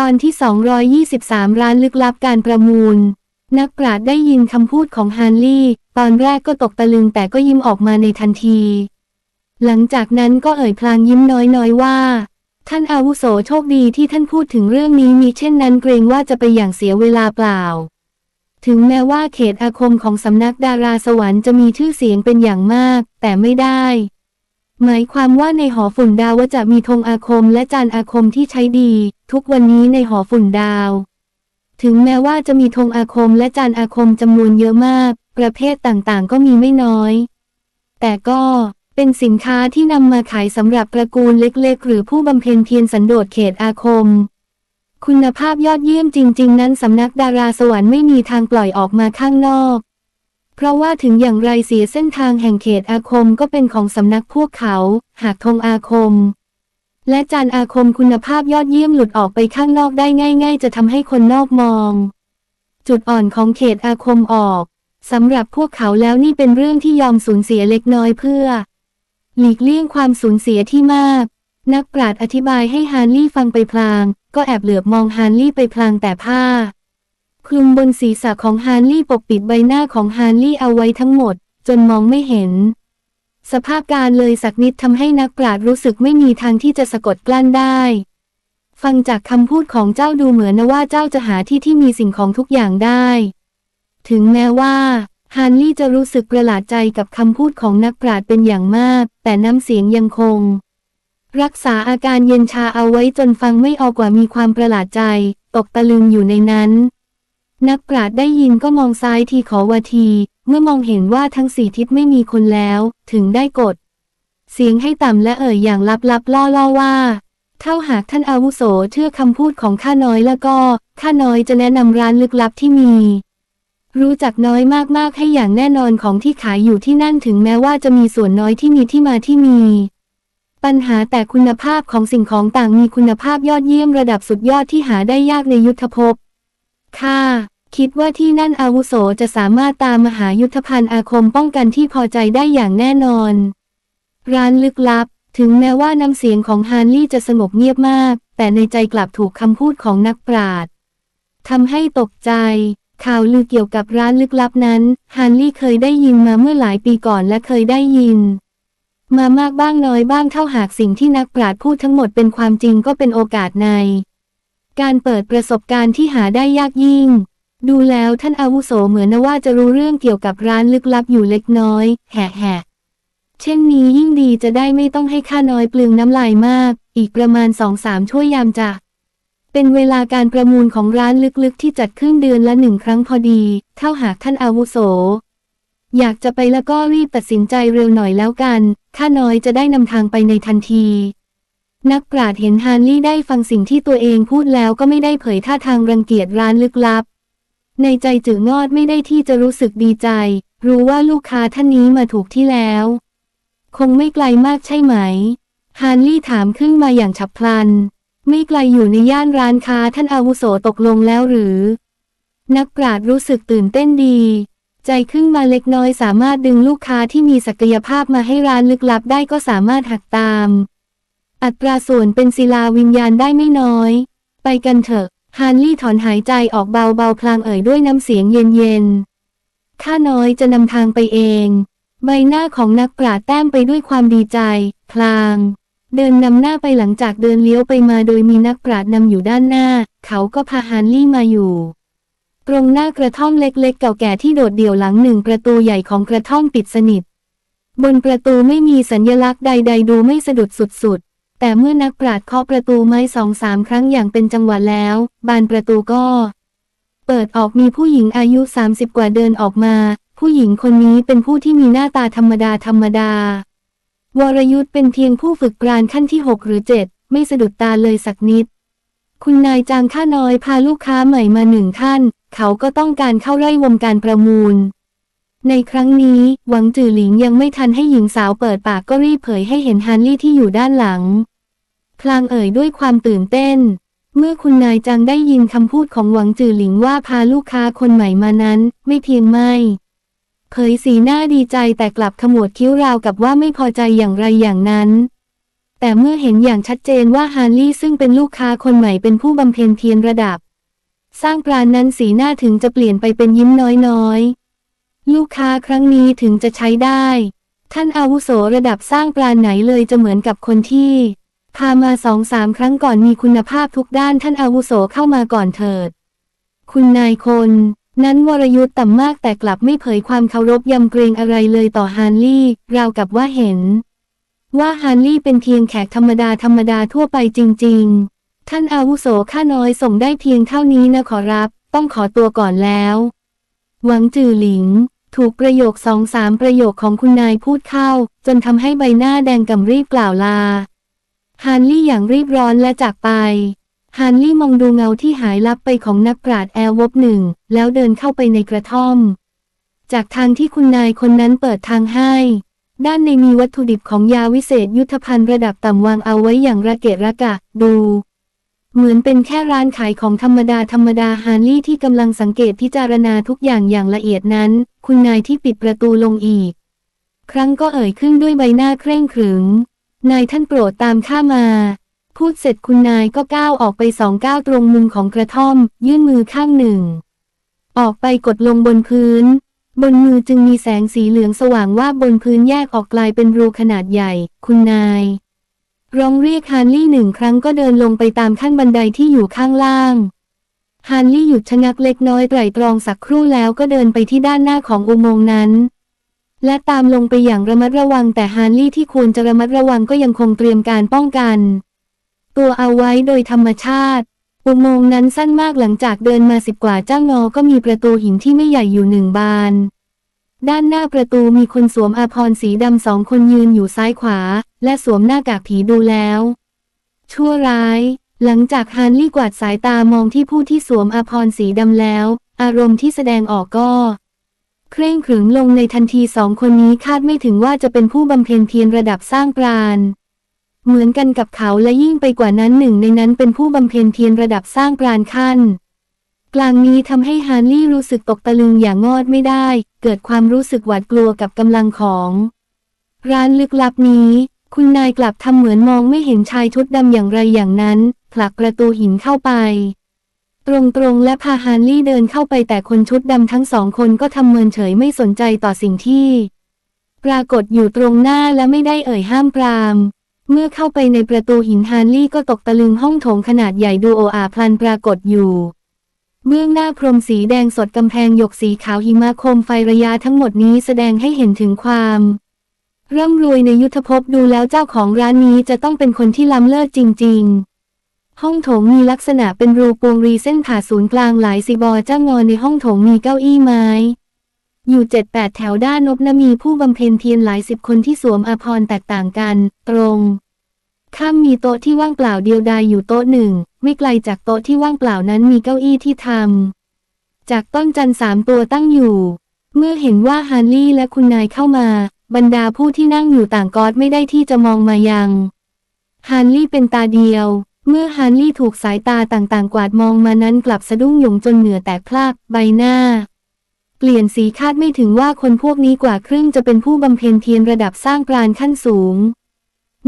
ตอนที่ 223 ร้านลึกลับการประมูล นักปราชญ์ได้ยินคำพูดของฮานลี่ ตอนแรกก็ตกตะลึงแต่ก็ยิ้มออกมาในทันที หลังจากนั้นก็เอ่ยพลางยิ้มน้อยๆว่า ท่านอาวุโสโชคดีที่ท่านพูดถึงเรื่องนี้มีเช่นนั้นเกรงว่าจะไปอย่างเสียเวลาเปล่า ถึงแม้ว่าเขตอาคมของสำนักดาราสวรรค์จะมีชื่อเสียงเป็นอย่างมาก แต่ไม่ได้ หมายความว่าในหอฝุ่นดาวจะมีธงอาคมและจานอาคมที่ใช้ดี ทุกวันนี้ในหอฝุ่นดาว ถึงแม้ว่าจะมีธงอาคมและจานอาคมจำนวนเยอะมาก ประเภทต่างๆ ก็มีไม่น้อย แต่ก็เป็นสินค้าที่นำมาขายสำหรับตระกูลเล็กๆ หรือผู้บำเพ็ญเพียรสันโดษเขตอาคม คุณภาพยอดเยี่ยมจริง ๆ นั้นสำนักดาราสวรรค์ไม่มีทางปล่อยออกมาข้างนอก เพราะว่าถึงอย่างไรเสียเส้นทางแห่งเขตอาคมก็เป็นของสำนักพวกเขา หากธงอาคม และจานอาคมคุณภาพยอดเยี่ยมหลุดออกไปข้างนอกได้ง่าย ๆ จะทำให้คนนอกมอง จุดอ่อนของเขตอาคมออกสำหรับพวกเขาแล้วนี่เป็นเรื่องที่ยอมสูญเสียเล็กน้อยเพื่อ หลีกเลี่ยงความสูญเสียที่มาก นักปราชญ์อธิบายให้ฮานลี่ฟังไปพลาง ก็แอบเหลือบมองฮานลี่ไปพลางแต่ผ้า คลุมบนศีรษะของฮานลี่ปกปิดใบหน้าของฮานลี่เอาไว้ทั้งหมด จนมองไม่เห็น สภาพการเลยสักนิดทำให้นักปราชญ์รู้สึกไม่มีทางที่จะสะกดกลั้นได้ ฟังจากคำพูดของเจ้าดูเหมือนนะว่าเจ้าจะหาที่ที่มีสิ่งของทุกอย่างได้ ถึงแม้ว่าฮานลี่จะรู้สึกประหลาดใจกับคำพูดของนักปราชญ์เป็นอย่างมาก แต่น้ำเสียงยังคง รักษาอาการเย็นชาเอาไว้จนฟังไม่ออกกว่ามีความประหลาดใจ ตกตะลึงอยู่ในนั้น นักปราชญ์ได้ยินก็มองซ้ายทีขอวาที เมื่อมองเห็นว่าทั้งสี่ทิศไม่มีคนแล้ว ถึงได้กด เสียงให้ต่ำและเอ่ยอย่างลับๆล่อๆว่า เท่าหากท่านอาวุโสเชื่อคำพูดของข้าน้อยแล้วก็ ข้าน้อยจะแนะนำร้านลึกลับที่มี รู้จักน้อยมากๆให้อย่างแน่นอนของที่ขายอยู่ที่นั่นถึงแม้ว่าจะมีส่วนน้อยที่มีที่มาที่มีปัญหาแต่คุณภาพของสิ่งของต่างมีคุณภาพยอดเยี่ยมระดับสุดยอดที่หาได้ยากในยุทธภพ ค่ะ คิดว่าที่นั่นอาวุโสจะสามารถตามมหายุทธภัณฑ์อาคมป้องกันที่พอใจได้อย่างแน่นอน ร้านลึกลับ ถึงแม้ว่าน้ำเสียงของฮานลี่จะสงบเงียบมาก แต่ในใจกลับถูกคำพูดของนักปราชญ์ทำให้ตกใจ ข่าวลือเกี่ยวกับร้านลึกลับนั้นฮานลี่เคยได้ยินมาเมื่อหลายปีก่อนและเคยได้ยิน มามากบ้างน้อยบ้างเท่าหากสิ่งที่นักปราชญ์พูดทั้งหมดเป็นความจริงก็เป็นโอกาสใน การเปิดประสบการณ์ที่หาได้ยากยิ่ง ดูแล้วท่านอาวุโสเหมือนนว่าจะรู้เรื่องเกี่ยวกับร้านลึกลับอยู่เล็กน้อย แห่แห่เช่นนี้ยิ่งดีจะได้ไม่ต้องให้ข้าน้อยเปลืองน้ำลายมาก อีกประมาณสองสามชั่วยยามจะเป็นเวลาการประมูลของร้านลึกๆ ที่จัดขึ้นเดือนละหนึ่งครั้งพอดี เท่าหากท่านอาวุโส อยากจะไปแล้วก็รีบตัดสินใจเร็วหน่อยแล้วกัน ข้าน้อยจะได้นำทางไปในทันที นักปราชญ์เห็นฮานลี่ได้ฟังสิ่งที่ตัวเองพูดแล้วก็ไม่ได้เผยท่าทางรังเกียจร้านลึกลับ ในใจจืองอดไม่ได้ที่จะรู้สึกดีใจ รู้ว่าลูกค้าท่านนี้มาถูกที่แล้ว คงไม่ไกลมากใช่ไหม ฮานลี่ถามขึ้นมาอย่างฉับพลัน ไม่ไกลอยู่ในย่านร้านค้าท่านอาวุโสตกลงแล้วหรือ นักปราชญ์รู้สึกตื่นเต้นดี ใจขึ้นมาเล็กน้อยสามารถดึงลูกค้าที่มีศักยภาพมาให้ร้านลึกลับได้ก็สามารถหักตาม อัตราส่วนเป็นศิลาวิญญาณได้ไม่น้อย ไปกันเถอะ ฮานลี่ถอนหายใจออกเบาๆพลางเอ่ยด้วยน้ำเสียงเย็นๆ ข้าน้อยจะนำทางไปเอง ใบหน้าของนักปราชญ์แต้มไปด้วยความดีใจ พลาง เดินนำหน้าไปหลังจากเดินเลี้ยวไปมาโดยมีนักปราชญ์นำอยู่ด้านหน้า เขาก็พาฮานลี่มาอยู่ ตรงหน้ากระท่อมเล็กๆ เก่าแก่ที่โดดเดี่ยวหลังหนึ่งประตูใหญ่ของกระท่อมปิดสนิท บนประตูไม่มีสัญลักษณ์ใด ๆ ดูไม่สะดุดสุดๆ แต่เมื่อนักปราชญ์เคาะประตูไม้สองสามครั้งอย่างเป็นจังหวะแล้ว บานประตูก็ เปิดออกมีผู้หญิงอายุ 30 กว่าเดินออกมา ผู้หญิงคนนี้เป็นผู้ที่มีหน้าตาธรรมดาธรรมดาวรยุทธ์เป็นเพียงผู้ฝึกปราณขั้นที่ 6 หรือ 7 ไม่สะดุดตาเลยสักนิด คุณนายจางข้าน้อยพาลูกค้าใหม่มาหนึ่งท่าน เขาก็ต้องการเข้าไร่วงการประมูล ในครั้งนี้ หวังจือหลิงยังไม่ทันให้หญิงสาวเปิดปากก็รีบเผยให้เห็นฮันลี่ที่อยู่ด้านหลัง พลางเอ่ยด้วยความตื่นเต้น เมื่อคุณนายจังได้ยินคำพูดของหวังจือหลิงว่าพาลูกค้าคนใหม่มานั้น ไม่เพียงไม่เผยสีหน้าดีใจแต่กลับขมวดคิ้วราวกับว่าไม่พอใจอย่างไรอย่างนั้น แต่เมื่อเห็นอย่างชัดเจนว่าฮาร์ลี่ซึ่งเป็นลูกค้าคนใหม่เป็นผู้บำเพ็ญเพียรระดับ สร้างปราณนั้นสีหน้าถึงจะเปลี่ยนไปเป็นยิ้มน้อยๆ ลูกค้าครั้งนี้ถึงจะใช้ได้ ท่านอาวุโสระดับสร้างปราณไหนเลยจะเหมือนกับคนที่ พามาสองสามครั้งก่อนมีคุณภาพทุกด้านท่านอาวุโสเข้ามาก่อนเถิด คุณนายคน นั้นวรยุทธ์ต่ำมากแต่กลับไม่เผยความเคารพยำเกรงอะไรเลยต่อฮาร์ลี่ ราวกับว่าเห็น ว่าฮาร์ลี่เป็นเพียงแขกธรรมดาธรรมดาทั่วไปจริง ๆ ท่านอาวุโสข้าน้อยส่งได้เพียงเท่านี้นะขอรับ ต้องขอตัวก่อนแล้วหวังจือหลิง ถูกประโยคสองสามประโยคของคุณนายพูดเข้า จนทำให้ใบหน้าแดงกำรีบกล่าวลา ฮาร์ลี่อย่างรีบร้อนและจากไปฮาร์ลี่มองดูเงาที่หายลับไปของนักปราชญ์แอร์วบหนึ่ง แล้วเดินเข้าไปในกระท่อม จากทางที่คุณนายคนนั้นเปิดทางให้ ด้านในมีวัตถุดิบของยาวิเศษยุทธภัณฑ์ระดับต่ำวางเอาไว้อย่างระเกะระกะ ดู เหมือนเป็นแค่ร้านขายของธรรมดาธรรมดาฮาร์ลี่ที่กำลังสังเกตพิจารณาทุกอย่างอย่างละเอียดนั้น คุณนายที่ปิดประตูลงอีก ครั้งก็เอ่ยขึ้นด้วยใบหน้าเคร่งขรึม นายท่านโปรดตามข้ามา พูดเสร็จคุณนายก็ก้าวออกไปสองก้าวตรงมุมของกระท่อม ยื่นมือข้างหนึ่ง ออกไปกดลงบนพื้น บนมือจึงมีแสงสีเหลืองสว่างว่าบนพื้นแยกออกกลายเป็นรูขนาดใหญ่ คุณนาย ร้องเรียกฮาร์ลี่หนึ่งครั้งก็เดินลงไปตามขั้นบันไดที่อยู่ข้างล่างฮาร์ลี่หยุดชะงักเล็กน้อยไตรตรองสักครู่แล้วก็เดินไปที่ด้านหน้าของอุโมงค์นั้น และตามลงไปอย่างระมัดระวังแต่ฮาร์ลี่ที่ควรจะระมัดระวังก็ยังคงเตรียมการป้องกัน ตัวเอาไว้โดยธรรมชาติ อุโมงค์นั้นสั้นมากหลังจากเดินมาสิบกว่าจ้างอก็มีประตูหินที่ไม่ใหญ่อยู่หนึ่งบาน ด้านหน้าประตูมีคนสวมอาภรสีดำสองคนยืนอยู่ซ้ายขวา และสวมหน้ากากผีดูแล้ว ชั่วร้าย หลังจากฮาร์ลี่กวาดสายตามองที่ผู้ที่สวมอาภรสีดำแล้ว อารมณ์ที่แสดงออกก็ เคร่งขรึมลงในทันทีสองคนนี้คาดไม่ถึงว่าจะเป็นผู้บำเพ็ญเพียรระดับสร้างปราณ เหมือนกันกับเขาและยิ่งไปกว่านั้นหนึ่งในนั้นเป็นผู้บำเพ็ญเพียรระดับสร้างปราณขั้น กลางนี้ทำให้ฮารลี่รู้สึกตกตะลึงอย่างงอดไม่ได้ เกิดความรู้สึกหวาดกลัวกับกำลังของ ร้านลึกลับนี้ คุณนายกลับทำเหมือนมองไม่เห็นชายชุดดำอย่างไรอย่างนั้นผลักประตูหินเข้าไป ตรงๆและพาฮาร์ลี่เดินเข้าไปแต่คนชุดดำทั้งสองคนก็ทำเมินเฉยไม่สนใจต่อสิ่งที่ ปรากฏอยู่ตรงหน้าและไม่ได้เอ่ยห้ามปราม เมื่อเข้าไปในประตูหินฮาร์ลี่ก็ตกตะลึงห้องโถงขนาดใหญ่ดูโออาพลันปรากฏอยู่เบื้องหน้าพรมสีแดงสดกำแพงหยกสีขาวหิมะโคมไฟระยะทั้งหมดนี้แสดงให้เห็นถึงความร่ำรวยในยุทธภพดูแล้วเจ้าของร้านนี้จะต้องเป็นคนที่ล้ำเลิศจริง ๆ ห้องโถงมีลักษณะเป็นรูปวงรีเส้นผ่าศูนย์กลางหลายสิบอเจ้างอนในห้องโถงมีเก้าอี้ไม้ อยู่เจ็ดแปดแถวด้านนบนมีผู้บำเพ็ญเพียรหลายสิบคนที่สวมอาภรณ์แตกต่างกัน ตรงข้ามมีโต๊ะที่ว่างเปล่าเดียวดายอยู่โต๊ะหนึ่ง ไม่ไกลจากโต๊ะที่ว่างเปล่านั้นมีเก้าอี้ที่ทำจากต้นจันทร์สามตัวตั้งอยู่ เมื่อเห็นว่าฮาร์ลี่และคุณนายเข้ามา บรรดาผู้ที่นั่งอยู่ต่างกอดไม่ได้ที่จะมองมายังฮาร์ลี่เป็นตาเดียว เมื่อฮาร์ลี่ถูกสายตาต่างๆ กวาดมองมานั้นกลับสะดุ้งหยงจนเหงื่อแตกพลากใบหน้า เปลี่ยนสีคาดไม่ถึงว่าคนพวกนี้กว่าครึ่งจะเป็นผู้บำเพ็ญเพียรระดับสร้างปราณขั้นสูง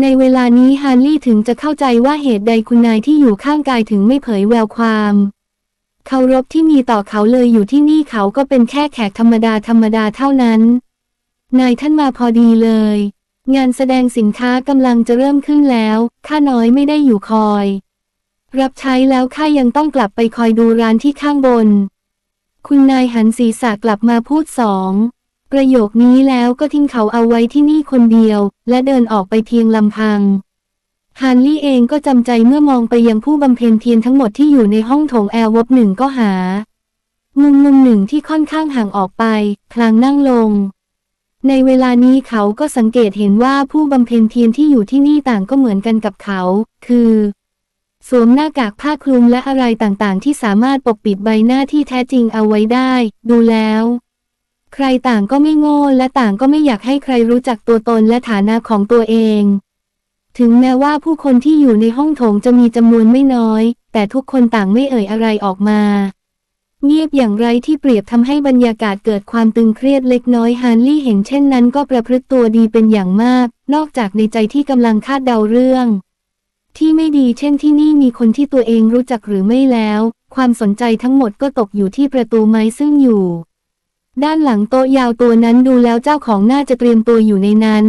ในเวลานี้ฮาร์ลี่ถึงจะเข้าใจว่าเหตุใดคุณนายที่อยู่ข้างกายถึงไม่เผยแววความเคารพที่มีต่อเขาเลยอยู่ที่นี่เขาก็เป็นแค่แขกธรรมดาธรรมดาเท่านั้น นายท่านมาพอดีเลย งานแสดงสินค้ากำลังจะเริ่มขึ้นแล้ว ข้าน้อยไม่ได้อยู่คอย รับใช้แล้วข้ายังต้องกลับไปคอยดูร้านที่ข้างบน คุณนายหันศีรษะกลับมาพูดสอง ประโยคนี้แล้วก็ทิ้งเขาเอาไว้ที่นี่คนเดียว และเดินออกไปเพียงลำพังฮาร์ลี่เองก็จำใจเมื่อมองไปยังผู้บำเพ็ญเพียรทั้งหมดที่อยู่ในห้องโถงแอร์วบหนึ่งก็หา มุมมุมหนึ่งที่ค่อนข้างห่างออกไป พลางนั่งลง ในเวลานี้เขาก็สังเกตเห็นว่าผู้บำเพ็ญเพียรที่อยู่ที่นี่ต่างก็เหมือนกันกับเขา คือ สวมหน้ากากผ้าคลุมและอะไรต่างๆ ที่สามารถปกปิดใบหน้าที่แท้จริงเอาไว้ได้ ดูแล้ว ใครต่างก็ไม่โง่และต่างก็ไม่อยากให้ใครรู้จักตัวตนและฐานะของตัวเอง ถึงแม้ว่าผู้คนที่อยู่ในห้องโถงจะมีจำนวนไม่น้อย แต่ทุกคนต่างไม่เอ่ยอะไรออกมา เงียบอย่างไรที่เปรียบทำให้บรรยากาศเกิดความตึงเครียดเล็กน้อยฮานลี่เห็นเช่นนั้นก็ประพฤติตัวดีเป็นอย่างมาก นอกจากในใจที่กำลังคาดเดาเรื่อง ที่ไม่ดีเช่นที่นี่มีคนที่ตัวเองรู้จักหรือไม่แล้ว ความสนใจทั้งหมดก็ตกอยู่ที่ประตูไม้ซึ่งอยู่ ด้านหลังโต๊ะยาวตัวนั้นดูแล้วเจ้าของน่าจะเตรียมตัวอยู่ในนั้น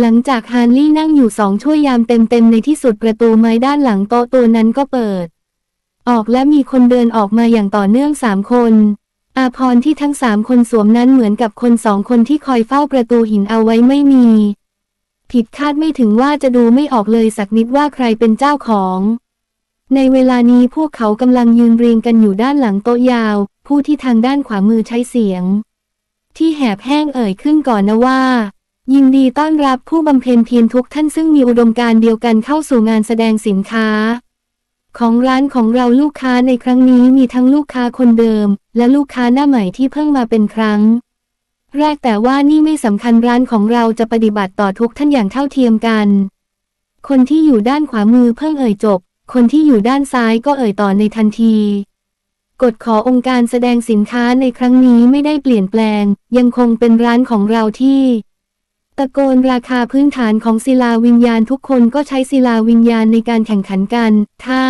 หลังจากฮานลี่นั่งอยู่สองชั่วยามเต็มๆในที่สุดประตูไม้ด้านหลังโต๊ะตัวนั้นก็เปิด ออกและมีคนเดินออกมาอย่างต่อเนื่องสามคน อาพรที่ทั้งสามคนสวมนั้นเหมือนกับคนสองคนที่คอยเฝ้าประตูหินเอาไว้ไม่มี ผิดคาดไม่ถึงว่าจะดูไม่ออกเลยสักนิดว่าใครเป็นเจ้าของ ในเวลานี้พวกเขากำลังยืนเรียงกันอยู่ด้านหลังโต๊ะยาว ผู้ที่ทางด้านขวามือใช้เสียง ที่แหบแห้งเอ่ยขึ้นก่อนนะว่ายินดีต้อนรับผู้บำเพ็ญเพียรทุกท่านซึ่งมีอุดมการณ์เดียวกันเข้าสู่งานแสดงสินค้า ของร้านของเราลูกค้าในครั้งนี้มีทั้งลูกค้าคนเดิม และลูกค้าหน้าใหม่ที่เพิ่งมาเป็นครั้ง แรกแต่ว่านี่ไม่สำคัญร้านของเราจะปฏิบัติต่อทุกท่านอย่างเท่าเทียมกัน คนที่อยู่ด้านขวามือเพิ่งเอ่ยจบ คนที่อยู่ด้านซ้ายก็เอ่ยต่อในทันทีกฎขอองค์การแสดงสินค้าในครั้งนี้ไม่ได้เปลี่ยนแปลง ยังคงเป็นร้านของเราที่ ตะโกนราคาพื้นฐานของศิลาวิญญาณทุกคนก็ใช้ศิลาวิญญาณในการแข่งขันกัน ถ้า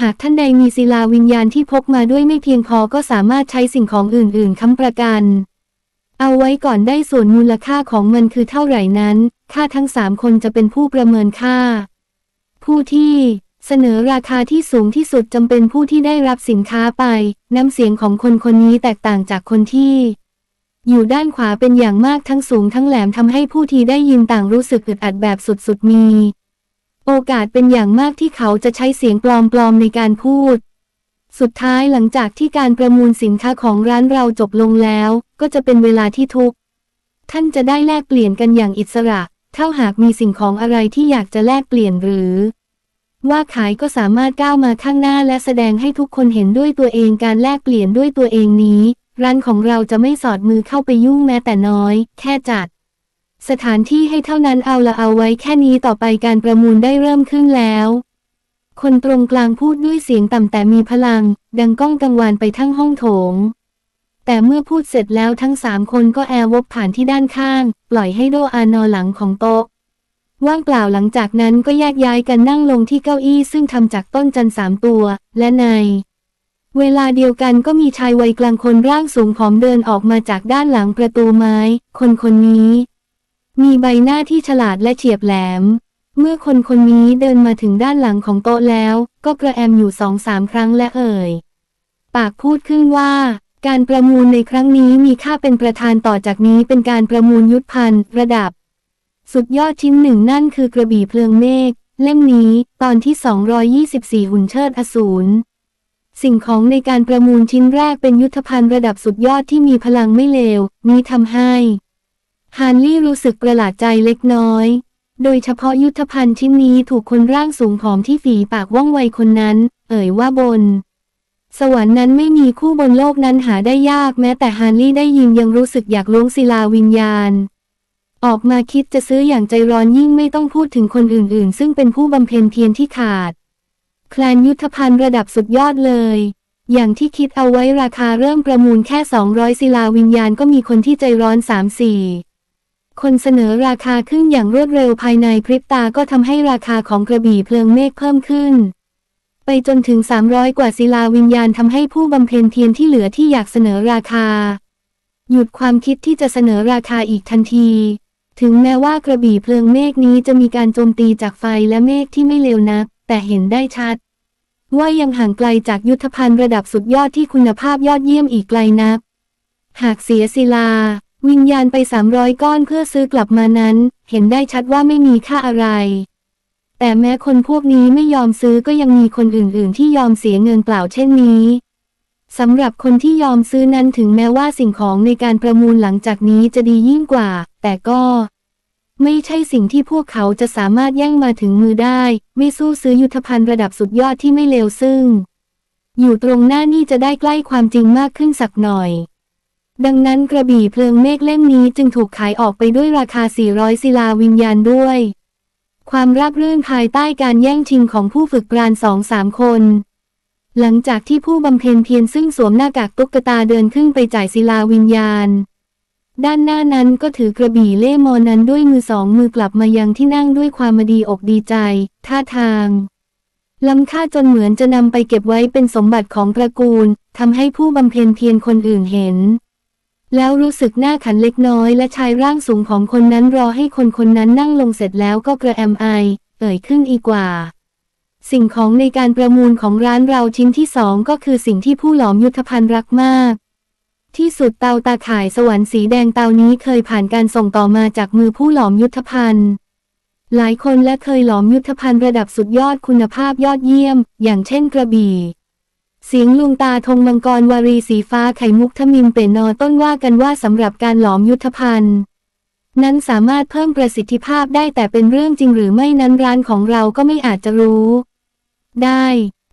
หากท่านใดมีศิลาวิญญาณที่พกมาด้วยไม่เพียงพอก็สามารถใช้สิ่งของอื่น ๆ ค้ำประกัน เอาไว้ก่อนได้ส่วนมูลค่าของมันคือเท่าไหร่นั้น ค่าทั้งสามคนจะเป็นผู้ประเมินค่า ผู้ที่เสนอราคาที่สูงที่สุดจำเป็นผู้ที่ได้รับสินค้าไป น้ำเสียงของคนคนนี้แตกต่างจากคนที่ อยู่ด้านขวาเป็นอย่างมากทั้งสูงทั้งแหลมทำให้ผู้ที่ได้ยินต่างรู้สึกอึดอัดแบบสุดๆมี โอกาสเป็นอย่างมากที่เขาจะใช้เสียงปลอมๆในการพูด สุดท้ายหลังจากที่การประมูลสินค้าของร้านเราจบลงแล้ว ก็จะเป็นเวลาที่ทุก ท่านจะได้แลกเปลี่ยนกันอย่างอิสระ เท่าหากมีสิ่งของอะไรที่อยากจะแลกเปลี่ยนหรือ ว่าขายก็สามารถก้าวมาข้างหน้าและแสดงให้ทุกคนเห็นด้วยตัวเองการแลกเปลี่ยนด้วยตัวเองนี้ ร้านของเราจะไม่สอดมือเข้าไปยุ่งแม้แต่น้อย แค่จัด สถานที่ให้เท่านั้นเอาละเอาไว้แค่นี้ต่อไปการประมูลได้เริ่มขึ้นแล้ว คนตรงกลางพูดด้วยเสียงต่ำแต่มีพลัง ดังก้องกังวานไปทั้งห้องโถง แต่เมื่อพูดเสร็จแล้วทั้งสามคนก็แอร์วบผ่านที่ด้านข้าง ปล่อยให้โดอานอหลังของโต๊ะว่างเปล่าหลังจากนั้นก็แยกย้ายกันนั่งลงที่เก้าอี้ซึ่งทำจากต้นจันทร์สามตัว และใน เวลาเดียวกันก็มีชายวัยกลางคนร่างสูงผอมเดินออกมาจากด้านหลังประตูไม้ คนคนนี้ มีใบหน้าที่ฉลาดและเฉียบแหลม เมื่อคนคนนี้เดินมาถึงด้านหลังของโต๊ะแล้ว ก็กระแอมอยู่สองสามครั้งและเอ่ย ปากพูดขึ้นว่า การประมูลในครั้งนี้มีค่าเป็นประธานต่อจากนี้เป็นการประมูลยุทธภัณฑ์ระดับ สุดยอดชิ้นหนึ่งนั่นคือกระบี่เพลิงเมฆเล่มนี้ ตอนที่ 224 หุ่นเชิดอสูร สิ่งของในการประมูลชิ้นแรกเป็นยุทธภัณฑ์ระดับสุดยอดที่มีพลังไม่เลว นี้ทำให้ ฮานลี่รู้สึกประหลาดใจเล็กน้อย โดยเฉพาะยุทธภัณฑ์ชิ้นนี้ถูกคนร่างสูงผอมที่ฝีปากว่องไวคนนั้น เอ่ยว่าบน สวรรค์นั้นไม่มีคู่บนโลกนั้นหาได้ยากแม้แต่ฮานลี่ได้ยินยังรู้สึกอยากล้วงศิลาวิญญาณ ออกมาคิดจะซื้ออย่างใจร้อนยิ่งไม่ต้องพูดถึงคนอื่นๆ ซึ่งเป็นผู้บำเพ็ญเพียรที่ขาด แคลนยุทธภัณฑ์ระดับสุดยอดเลย อย่างที่คิดเอาไว้ราคาเริ่มประมูลแค่ 200 ศิลาวิญญาณก็มีคนที่ใจร้อน 3-4 คนเสนอราคาขึ้นอย่างรวดเร็วภายในพริบตาก็ทำให้ราคาของกระบี่เพลิงเมฆเพิ่มขึ้น ไปจนถึง 300 กว่าศิลาวิญญาณทำให้ผู้บำเพ็ญเพียรที่เหลือที่อยากเสนอราคา หยุดความคิดที่จะเสนอราคาอีกทันทีถึงแม้ว่ากระบี่เพลิงเมฆนี้จะมีการโจมตีจากไฟและเมฆที่ไม่เลวนัก แต่เห็นได้ชัด ว่ายังห่างไกลจากยุทธภัณฑ์ระดับสุดยอดที่คุณภาพยอดเยี่ยมอีกไกลนัก หากเสียศิลา วิญญาณไป 300 ก้อนเพื่อซื้อกลับมานั้น เห็นได้ชัดว่าไม่มีค่าอะไร แต่แม้คนพวกนี้ไม่ยอมซื้อก็ยังมีคนอื่น ๆ ที่ยอมเสียเงินเปล่าเช่นนี้สำหรับคนที่ยอมซื้อนั้นถึงแม้ว่าสิ่งของในการประมูลหลังจากนี้จะดียิ่งกว่า แต่ก็ ไม่ใช่สิ่งที่พวกเขาจะสามารถแย่งมาถึงมือได้ ไม่สู้ซื้อยุทธภัณฑ์ระดับสุดยอดที่ไม่เลวซึ่ง อยู่ตรงหน้านี่จะได้ใกล้ความจริงมากขึ้นสักหน่อย ดังนั้นกระบี่เพลิงเมฆเล่มนี้จึงถูกขายออกไปด้วยราคา 400 ศิลาวิญญาณด้วย ความราบเรื่นภายใต้การแย่งชิงของผู้ฝึกปราณสองสามคน หลังจากที่ผู้บำเพ็ญเพียรซึ่งสวมหน้ากากตุ๊กตาเดินขึ้นไปจ่ายศิลาวิญญาณ ด้านหน้านั้นก็ถือกระบี่เล่มอนั้นด้วยมือสองมือกลับมายังที่นั่งด้วยความดีอกดีใจ ท่าทางล้ำค่าจนเหมือนจะนำไปเก็บไว้เป็นสมบัติของตระกูลทำให้ผู้บำเพ็ญเพียรคนอื่นเห็น แล้วรู้สึกหน้าขันเล็กน้อยและชายร่างสูงของคนนั้นรอให้คนคนนั้นนั่งลงเสร็จแล้วก็กระแอมไอ เอ่ยขึ้นอีกว่า สิ่งของในการประมูลของร้านเราชิ้นที่สองก็คือสิ่งที่ผู้หลอมยุทธภัณฑ์รักมาก ที่สุดเตาตาข่ายสวรรค์สีแดงเตานี้เคยผ่านการส่งต่อมาจากมือผู้หลอมยุทธภัณฑ์ หลายคนและเคยหลอมยุทธภัณฑ์ระดับสุดยอดคุณภาพยอดเยี่ยม อย่างเช่นกระบี่เสียงลุงตาธงมังกรวารีสีฟ้าไข่มุกทมิมเปนนอต้นว่ากันว่าสำหรับการหลอมยุทธภัณฑ์ นั้นสามารถเพิ่มประสิทธิภาพได้แต่เป็นเรื่องจริงหรือไม่นั้นร้านของเราก็ไม่อาจจะรู้ ได้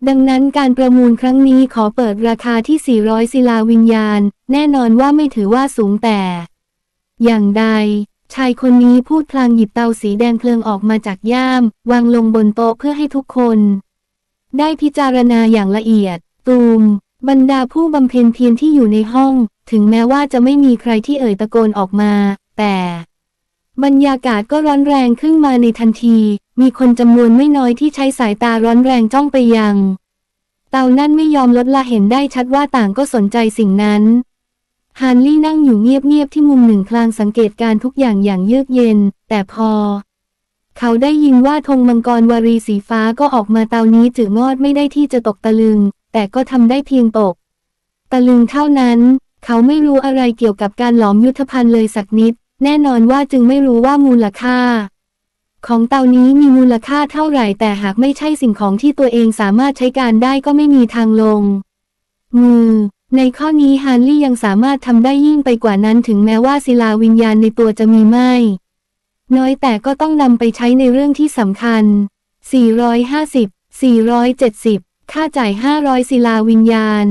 ดังนั้นการประมูลครั้งนี้ขอเปิดราคาที่ 400 ศิลาวิญญาณ แน่นอนว่าไม่ถือว่าสูงแต่ อย่างใด ชายคนนี้พูดพลางหยิบเตาสีแดงเพลิงออกมาจากย่าม วางลงบนโต๊ะเพื่อให้ทุกคน ได้พิจารณาอย่างละเอียด ตูม บรรดาผู้บำเพ็ญเพียรที่อยู่ในห้อง ถึงแม้ว่าจะไม่มีใครที่เอ่ยตะโกนออกมา แต่ บรรยากาศก็ร้อนแรงขึ้นมาในทันที มีคนจำนวนไม่น้อยที่ใช้สายตาร้อนแรงจ้องไปยัง เตานั่นไม่ยอมลดละเห็นได้ชัดว่าต่างก็สนใจสิ่งนั้นฮานลี่นั่งอยู่เงียบๆที่มุมหนึ่งพลางสังเกตการทุกอย่างอย่างเยือกเย็น แต่พอ เขาได้ยินว่าธงมังกรวารีสีฟ้าก็ออกมาเตานี้จืดงอดไม่ได้ที่จะตกตะลึง แต่ก็ทำได้เพียงตก ตะลึงเท่านั้น เขาไม่รู้อะไรเกี่ยวกับการหลอมยุทธภัณฑ์เลยสักนิด แน่นอนว่าจึงไม่รู้ว่ามูลค่า ของเตานี้มีมูลค่าเท่าไหร่แต่หากไม่ใช่สิ่งของที่ตัวเองสามารถใช้การได้ก็ไม่มีทางลง มือ ในข้อนี้ฮานลี่ยังสามารถทำได้ยิ่งไปกว่านั้นถึงแม้ว่าศิลาวิญญาณในตัวจะมีไม่ น้อยแต่ก็ต้องนำไปใช้ในเรื่องที่สำคัญ 450 470 ค่าจ่าย 500 ศิลาวิญญาณ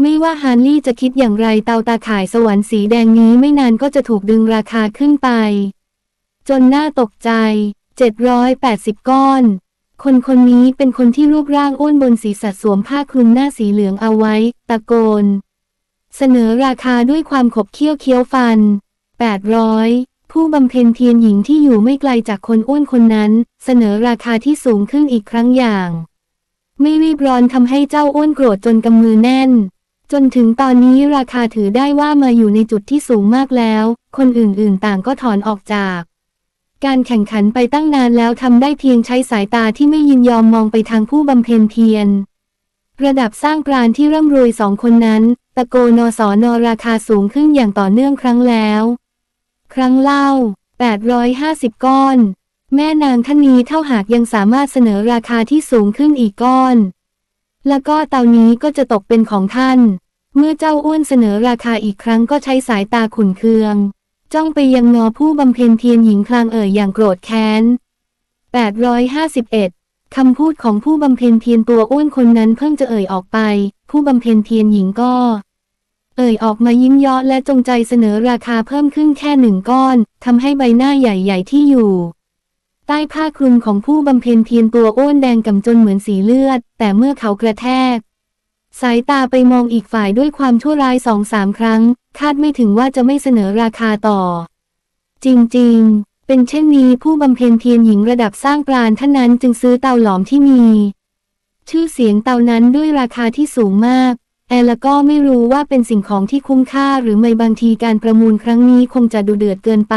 ไม่ว่าฮานลี่จะคิดอย่างไรเตาตาข่ายสวรรค์สีแดงนี้ไม่นานก็จะถูกดึงราคาขึ้นไป จนน่าตกใจ 780 ก้อน คนคนนี้เป็นคนที่รูปร่างอ้วนบนศีรษะสวมผ้าคลุมหน้าสีเหลืองเอาไว้ ตะโกน เสนอราคาด้วยความขบเคี้ยวเคี้ยวฟัน 800 ผู้บำเพ็ญเพียรหญิงที่อยู่ไม่ไกลจากคนอ้วนคนนั้น เสนอราคาที่สูงขึ้นอีกครั้งอย่าง ไม่รีบร้อนทำให้เจ้าอ้วนโกรธจนกำมือแน่นจนถึงตอนนี้ราคาถือได้ว่ามาอยู่ในจุดที่สูงมากแล้ว คนอื่นๆต่างก็ถอนออกจาก การแข่งขันไปตั้งนานแล้วทำได้เพียงใช้สายตาที่ไม่ยินยอมมองไปทางผู้บำเพ็ญเพียร ระดับสร้างกรานที่ร่ำรวยสองคนนั้น ตะโกนสอนอราคาสูงขึ้นอย่างต่อเนื่องครั้งแล้ว ครั้งเล่า 850 ก้อน แม่นางท่านนี้เท่าหากยังสามารถเสนอราคาที่สูงขึ้นอีกก้อน แล้วก็เตานี้ก็จะตกเป็นของท่าน เมื่อเจ้าอ้วนเสนอราคาอีกครั้งก็ใช้สายตาขุนเคือง จ้องไปยังงอผู้บำเพ็ญเพียรหญิงพลางเอ่ยอย่างโกรธแค้น 851 คำพูดของผู้บำเพ็ญเพียรตัวอ้วนคนนั้นเพิ่งจะเอ่ยออกไป ผู้บำเพ็ญเพียรหญิงก็ เอ่ยออกมายิ้มเยาะและจงใจเสนอราคาเพิ่มขึ้นแค่หนึ่งก้อนทำให้ใบหน้าใหญ่ๆที่อยู่ ใต้ผ้าคลุมของผู้บำเพ็ญเพียรตัวอ้วนแดงก่ำจนเหมือนสีเลือด แต่เมื่อเขากระแทก สายตาไปมองอีกฝ่ายด้วยความชั่วร้ายสองสามครั้ง คาดไม่ถึงว่าจะไม่เสนอราคาต่อ จริงๆ เป็นเช่นนี้ผู้บำเพ็ญเพียรหญิงระดับสร้างปราณท่านนั้นจึงซื้อเตาหลอมที่มี ชื่อเสียงเตานั้นด้วยราคาที่สูงมาก แอลก็ไม่รู้ว่าเป็นสิ่งของที่คุ้มค่าหรือไม่บางทีการประมูลครั้งนี้คงจะดูเดือดเกินไป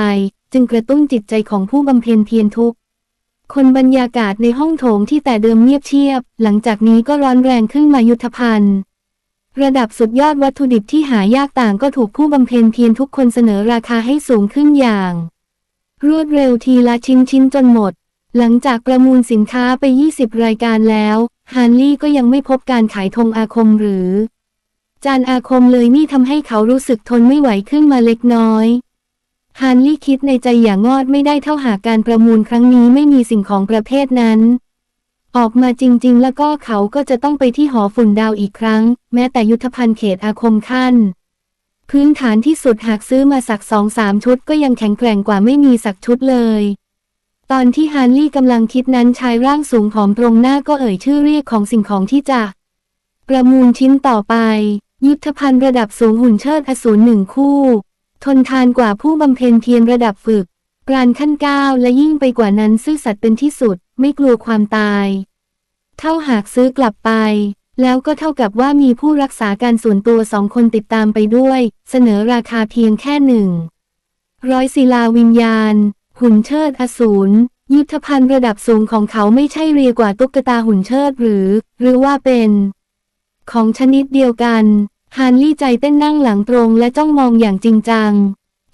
จึงกระตุ้นจิตใจของผู้บำเพ็ญเพียรทุกคนบรรยากาศในห้องโถงที่แต่เดิมเงียบเชียบ หลังจากนี้ก็ร้อนแรงขึ้นมายุทธภัณฑ์ ระดับสุดยอดวัตถุดิบที่หายากต่างก็ถูกผู้บำเพ็ญเพียรทุกคนเสนอราคาให้สูงขึ้นอย่าง รวดเร็วทีละชิ้นชิ้นจนหมด หลังจากประมูลสินค้าไป 20 รายการแล้วฮานลี่ก็ยังไม่พบการขายธงอาคมหรือ จานอาคมเลยนี่ทำให้เขารู้สึกทนไม่ไหวขึ้นมาเล็กน้อยฮานลี่คิดในใจอย่างงอดไม่ได้เท่าหากการประมูลครั้งนี้ไม่มีสิ่งของประเภทนั้น ออกมาจริง ๆ แล้วก็เขาก็จะต้องไปที่หอฝุ่นดาวอีกครั้ง แม้แต่ยุทธภัณฑ์เขตอาคมขั้น พื้นฐานที่สุดหากซื้อมาสักสองสามชุดก็ยังแข็งแกร่งกว่าไม่มีสักชุดเลย ตอนที่ฮานลี่กำลังคิดนั้นชายร่างสูงผอมตรงหน้าก็เอ่ยชื่อเรียกของสิ่งของที่จะปประมูลชิ้นต่อไป ยุทธภัณฑ์ระดับสูงหุ่นเชิดอสูรหนึ่งคู่ ทนทานกว่าผู้บำเพ็ญเพียรระดับฝึก ปราณขั้นก้าวและยิ่งไปกว่านั้นซื่อสัตย์เป็นที่สุด ไม่กลัวความตาย เท่าหากซื้อกลับไป แล้วก็เท่ากับว่ามีผู้รักษาการส่วนตัวสองคนติดตามไปด้วย เสนอราคาเพียงแค่หนึ่งร้อยศิลาวิญญาณ หุ่นเชิดอสูรยุทธภัณฑ์ระดับสูงของเขาไม่ใช่เรียกว่าตุ๊กตาหุ่นเชิดหรือ หรือว่าเป็น ของชนิดเดียวกันฮานลี่ใจเต้นนั่งหลังตรงและจ้องมองอย่างจริงจัง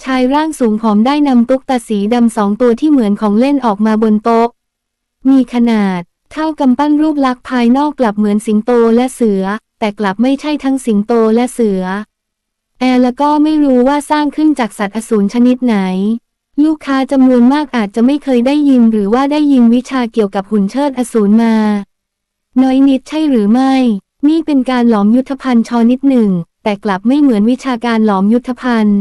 ชายร่างสูงผอมได้นำตุ๊กตาสีดำสองตัวที่เหมือนของเล่นออกมาบนโต๊ะ มีขนาด เท่ากำปั้นรูปลักษณ์ภายนอกกลับเหมือนสิงโตและเสือ แต่กลับไม่ใช่ทั้งสิงโตและเสือ แอแล้วก็ไม่รู้ว่าสร้างขึ้นจากสัตว์อสูรชนิดไหน ลูกค้าจำนวนมากอาจจะไม่เคยได้ยินหรือว่าได้ยินวิชาเกี่ยวกับหุ่นเชิดอสูรมา น้อยนิดใช่หรือไม่ นี่เป็นการหลอมยุทธภัณฑ์ชอนิดหนึ่ง แต่กลับไม่เหมือนวิชาการหลอมยุทธภัณฑ์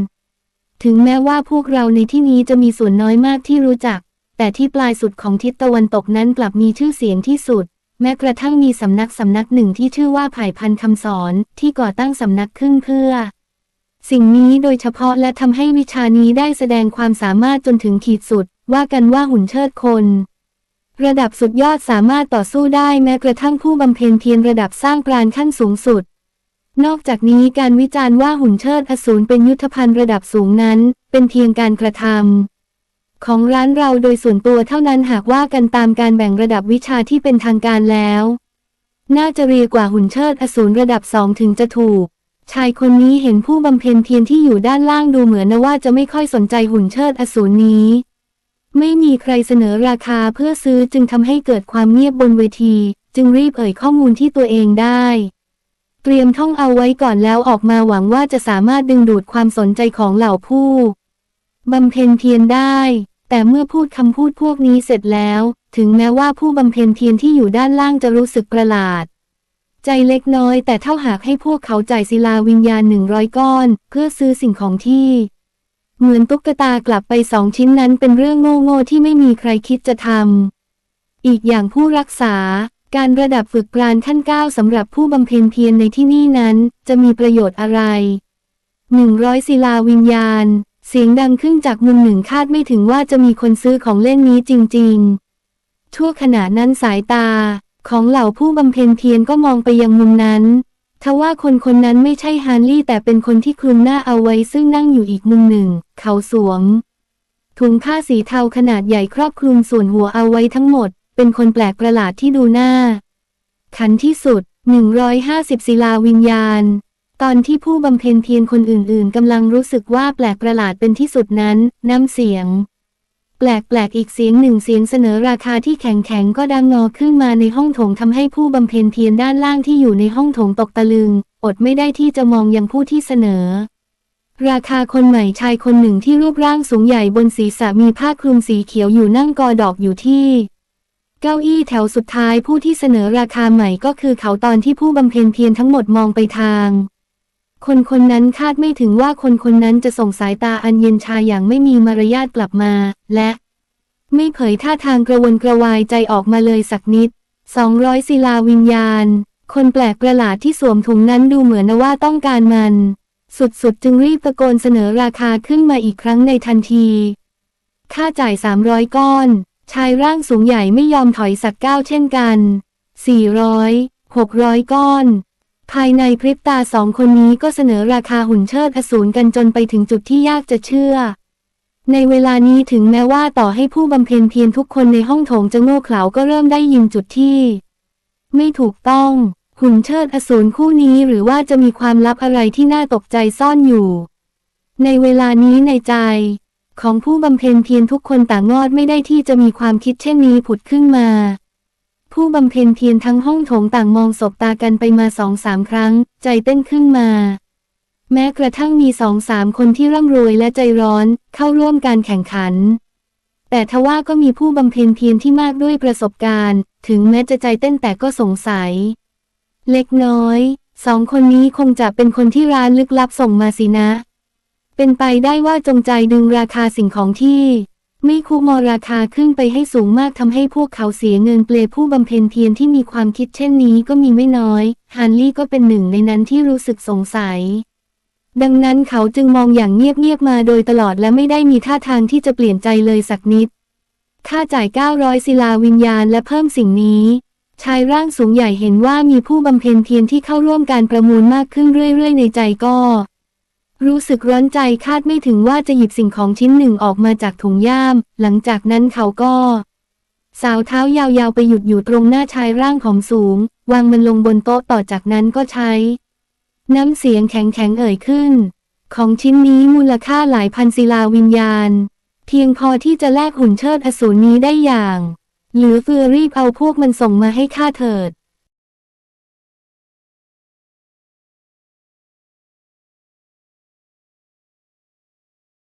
ถึงแม้ว่าพวกเราในที่นี้จะมีส่วนน้อยมากที่รู้จัก แต่ที่ปลายสุดของทิศตะวันตกนั้นกลับมีชื่อเสียงที่สุด แม้กระทั่งมีสำนักสำนักหนึ่งที่ชื่อว่าไผ่พันคำสอนที่ก่อตั้งสำนักขึ้นเพื่อ สิ่งนี้โดยเฉพาะและทำให้วิชานี้ได้แสดงความสามารถจนถึงขีดสุด ว่ากันว่าหุ่นเชิดคนระดับสุดยอดสามารถต่อสู้ได้แม้กระทั่งผู้บำเพ็ญเพียรระดับสร้างปราณขั้นสูงสุด นอกจากนี้การวิจารณ์ว่าหุ่นเชิดอสูรเป็นยุทธภัณฑ์ระดับสูงนั้น เป็นเพียงการกระทำของร้านเราโดยส่วนตัวเท่านั้นหากว่ากันตามการแบ่งระดับวิชาที่เป็นทางการแล้ว น่าจะเรียกว่าหุ่นเชิดอสูรระดับสองถึงจะถูก ชายคนนี้เห็นผู้บำเพ็ญเพียรที่อยู่ด้านล่างดูเหมือนนะว่าจะไม่ค่อยสนใจหุ่นเชิดอสูรนี้ ไม่มีใครเสนอราคาเพื่อซื้อจึงทำให้เกิดความเงียบบนเวที จึงรีบเอ่ยข้อมูลที่ตัวเองได้ เตรียมท่องเอาไว้ก่อนแล้วออกมาหวังว่าจะสามารถดึงดูดความสนใจของเหล่าผู้บำเพ็ญเพียรได้ แต่เมื่อพูดคำพูดพวกนี้เสร็จแล้ว ถึงแม้ว่าผู้บำเพ็ญเพียรที่อยู่ด้านล่างจะรู้สึกประหลาด ใจเล็กน้อยแต่เท่าหากให้พวกเขาจ่ายศิลาวิญญาณหนึ่งร้อยก้อน เพื่อซื้อสิ่งของที่ เหมือนตุ๊กตากลับไปสองชิ้นนั้นเป็นเรื่องโง่ๆที่ไม่มีใครคิดจะทำอีกอย่างผู้รักษา การระดับฝึกปราณขั้นเก้าสำหรับผู้บำเพ็ญเพียรในที่นี่นั้นจะมีประโยชน์อะไรหนึ่งร้อยศิลาวิญญาณ เสียงดังขึ้นจากมุมหนึ่งคาดไม่ถึงว่าจะมีคนซื้อของเล่นนี้จริง ๆ ทั่วขณะนั้นสายตา ของเหล่าผู้บำเพ็ญเพียรก็มองไปยังมุมนั้นทว่าคนคนนั้นไม่ใช่ฮาร์ลี่แต่เป็นคนที่คลุมหน้าเอาไว้ซึ่งนั่งอยู่อีกมุมหนึ่ง เขาสวมถุงผ้าสีเทาขนาดใหญ่ครอบคลุมส่วนหัวเอาไว้ทั้งหมด เป็นคนแปลกประหลาดที่ดูหน้า ขันที่สุด 150ศิลาวิญญาณ ตอนที่ผู้บำเพ็ญเพียรคนอื่นๆกำลังรู้สึกว่าแปลกประหลาดเป็นที่สุดนั้น น้ำเสียง แปลกๆอีกเสียงหนึ่งเสียงเสนอราคาที่แข็งๆก็ดังงอขึ้นมาในห้องโถงทำให้ผู้บำเพ็ญเพียรด้านล่างที่อยู่ในห้องโถงตกตะลึง อดไม่ได้ที่จะมองยังผู้ที่เสนอราคาคนใหม่ชายคนหนึ่งที่รูปร่างสูงใหญ่บนศีรษะมีผ้าคลุมสีเขียวอยู่นั่งกอดอกอยู่ที่ เก้าอี้แถวสุดท้ายผู้ที่เสนอราคาใหม่ก็คือเขาตอนที่ผู้บำเพ็ญเพียรทั้งหมดมองไปทาง คนคนนั้นคาดไม่ถึงว่าคนคนนั้นจะส่งสายตาอันเย็นชาอย่างไม่มีมารยาทกลับมา และ ไม่เผยท่าทางกระวนกระวายใจออกมาเลยสักนิดสองร้อยศิลาวิญญาณ คนแปลกประหลาดที่สวมถุงนั้นดูเหมือนว่าต้องการมัน สุดๆ จึงรีบตะโกนเสนอราคาขึ้นมาอีกครั้งในทันที ค่าจ่ายสามร้อยก้อน ชายร่างสูงใหญ่ไม่ยอมถอยสักก้าวเช่นกันสี่ร้อยหกร้อยก้อน ภายในพริบตาสองคนนี้ก็เสนอราคาหุ่นเชิดอสูรกันจนไปถึงจุดที่ยากจะเชื่อ ในเวลานี้ถึงแม้ว่าต่อให้ผู้บำเพ็ญเพียรทุกคนในห้องโถงจะโง่เขลาก็เริ่มได้ยินจุดที่ ไม่ถูกต้อง หุ่นเชิดอสูรคู่นี้หรือว่าจะมีความลับอะไรที่น่าตกใจซ่อนอยู่ ในเวลานี้ในใจ ของผู้บำเพ็ญเพียรทุกคนต่างงอดไม่ได้ที่จะมีความคิดเช่นนี้ผุดขึ้นมา ผู้บำเพ็ญเพียรทั้งห้องโถงต่างมองสบตากันไปมาสองสามครั้ง ใจเต้นขึ้นมา แม้กระทั่งมีสองสามคนที่ร่ำรวยและใจร้อนเข้าร่วมการแข่งขัน แต่ทว่าก็มีผู้บำเพ็ญเพียรที่มากด้วยประสบการณ์ ถึงแม้จะใจเต้นแต่ก็สงสัย เล็กน้อยสองคนนี้คงจะเป็นคนที่ร้านลึกลับส่งมาสินะ เป็นไปได้ว่าจงใจดึงราคาสิ่งของที่ ไม่คุ้มอราคาขึ้นไปให้สูงมากทำให้พวกเขาเสียเงินเปลผู้บำเพ็ญเพียรที่มีความคิดเช่นนี้ก็มีไม่น้อย ฮันลี่ก็เป็นหนึ่งในนั้นที่รู้สึกสงสัย ดังนั้นเขาจึงมองอย่างเงียบๆมาโดยตลอดและไม่ได้มีท่าทางที่จะเปลี่ยนใจเลยสักนิด ค่าจ่าย 900ศิลาวิญญาณและเพิ่มสิ่งนี้ชายร่างสูงใหญ่เห็นว่ามีผู้บำเพ็ญเพียรที่เข้าร่วมการประมูลมากขึ้นเรื่อย ๆ ในใจก็ รู้สึกร้อนใจคาดไม่ถึงว่าจะหยิบสิ่งของชิ้นหนึ่งออกมาจากถุงย่าม หลังจากนั้นเขาก็ สาวเท้ายาวๆไปหยุดอยู่ตรงหน้าชายร่างผอมสูง วางมันลงบนโต๊ะต่อจากนั้นก็ใช้ น้ำเสียงแข็งๆเอ่ยขึ้น ของชิ้นนี้มูลค่าหลายพันศิลาวิญญาณ เพียงพอที่จะแลกหุ่นเชิดอสูรนี้ได้อย่างหลือเฟือรีบเอาพวกมันส่งมาให้ข้าเถิด